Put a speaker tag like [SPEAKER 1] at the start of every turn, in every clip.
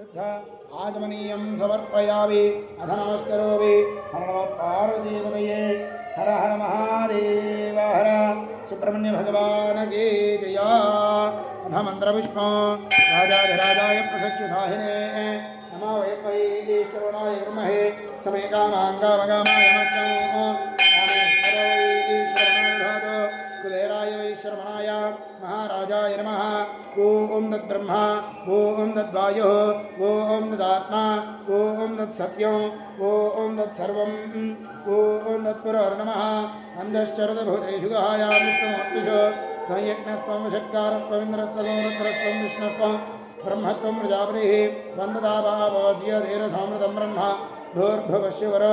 [SPEAKER 1] शुद्ध आगमनीय समर्पया भी अथ नमस्करोमि हर नम पार्वतीपत हर हर महादेव हर सुब्रमण्य भगवान के जया अथ मन्त्रपुष्पा राजाधिराजाय प्रसख्य साहिने नमा देश नमो समय श्रवणाय विमहे समे कामाङ्गामगामाय तपस्या ओं नमः ॐ तद्ब्रह्मा ओं तद्वायुः ॐ तदात्मा ॐ तत्सत्यम् ॐ तत्सर्वम् ॐ तत्पुरर्णमः अन्धश्चरदभूतेषु ग्रहायामिष्टमर्पिषु त्वं यज्ञस्त्वं षट्कारस्त्वमिन्द्रस्त्वं रुद्रस्त्वं विष्णुस्त्वं ब्रह्मत्वं प्रजापतिः त्वं तदाभावोज्य ब्रह्म भूर्भुवशिवरो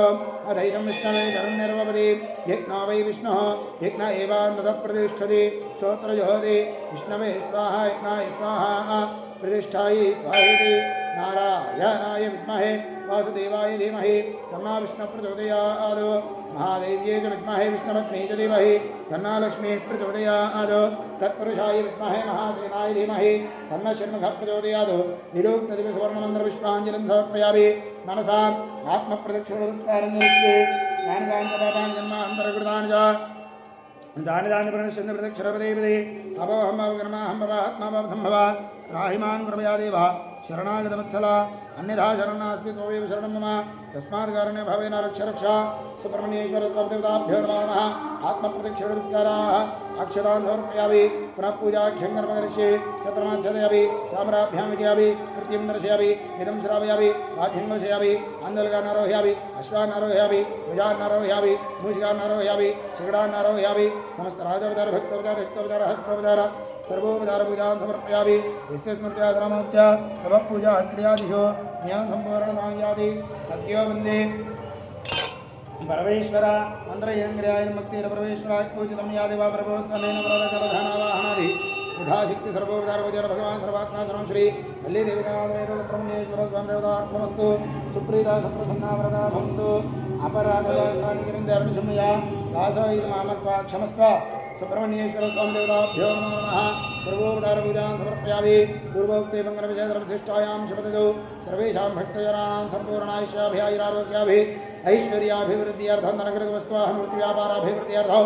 [SPEAKER 1] अधैर्यं विष्णवे करं निर्वपति यज्ञा वै विष्णुः यज्ञ एवान्ततः प्रतिष्ठति श्रोत्रजुहोति विष्णवे स्वाहा यज्ञाय स्वाहा प्रतिष्ठायै स्वाहेति नारायणाय विद्महे वासुदेवाय धीमहि तन्ना विष्णुप्रचोदयाद महादेव्ये च विद्महे विष्णुपत्नी च धीमहि तन्ना लक्ष्मीः प्रचोदयाद तत्पुरुषाय विद्महे महासेनाय धीमहि तन्न षण्मुखः प्रचोदयाद निलोक्नदिवसवर्णमन्त्रपुष्पाञ्जलिं समर्पयामि मनसा आत्मप्रदक्षिणपुरस्कारं ज्ञानकान्तपापाञ्जन्मान्तरकृतानि च दानि प्रदक्षिणपदे पदे अपवहम् अवगणमाहं भवात्मा राहिमान् कृपया శరణాగత వత్సల అన్యథా శరణాస్తి తోవే శరణం మమ తస్మాత్ కారణే భావేన రక్ష రక్ష సుబ్రహ్మణ్యేశ్వర స్వామిదేవతాభ్యో నమ ఆత్మప్రతిక్షణ నమస్కారా అక్షరాన్ సమర్పయామి పునః పూజాఖ్యం కర్మకరిష్యే శతమాఛదయామి చామరాభ్యాం విజయామి కృత్యం దర్శయామి ఇదం శ్రావయామి వాద్యం ఘోషయామి ఆందోళగాన్ ఆరోహయామి అశ్వాన్ ఆరోహయామి భుజాన్ ఆరోహయామి మూషికాన్ ఆరోహయామి శిఖడాన్ ఆరోహయామి సమస్త రాజవతార భక్తవతార హిక్తవతార హస్త్రవతార सर्वोपचारपूजां समर्पयामि यस्य स्मृत्या धनमोक्त्या तव पूजा क्रियादिशो ज्ञानसम्पूर्णतायादि सत्यो वन्दे परमेश्वर मन्त्रयङ्ग्र्याय मक्तिरपरमेश्वराय पूजितं यादिवा प्रभोस्वनेन प्रवचनधानावाहनादि యథాశక్తి సర్వోపచారపచర భగవాన్ సర్వాత్మా సర్వం శ్రీ మల్లి దేవికనాథమేతబ్రహ్మణేశ్వర స్వామి దేవతార్పణమస్తు సుప్రీత సప్రసన్నావరదా భవంతు అపరాధ అర్ణిశమయ దాసో ఇది మామత్వా క్షమస్వ सुब्रह्मण्येश्वर स्वामी देवताभ्यो नमः सर्वोपदारभुजान् समर्पयामि पूर्वोक्ते मङ्गलविजयधर्मधिष्ठायां शपदतु सर्वेषां भक्तजनानां सम्पूर्णायुष्याभियायिरारोग्याभि ऐश्वर्याभिवृद्ध्यर्थं नरकृतवस्त्वाः मृत्युव्यापाराभिवृद्ध्यर्थौ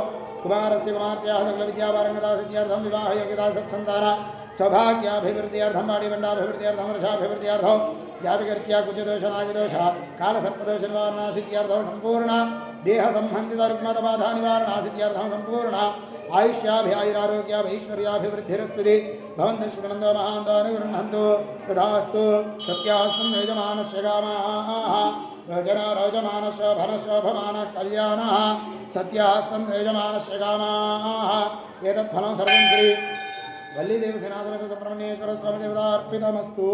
[SPEAKER 1] कुमारस्य कुमार्त्याः सकलविद्यापारङ्गदासिद्ध्यर्थं विवाहयोग्यता सत्सन्तान सौभाग्याभिवृद्ध्यर्थं वाणिभण्डाभिवृद्ध्यर्थं वर्षाभिवृद्ध्यर्थौ ఆయుష్యాభి ఆయురారోగ్యాభైశ్వర్యాభివృద్ధిరస్మిది భవంత శృణంద మహాంతానుగృహంతు తథాస్తు సత్యాస్తం యజమానస్ కామాः रोजना रोजमानस फलशोभमानः कल्याणः सत्याः सन्त यजमानस्य कामाः एतत्फलं सर्वं श्री वल्लीदेवसेनाथमितसुब्रह्मण्येश्वरस्वामिदेवतार्पितमस्तु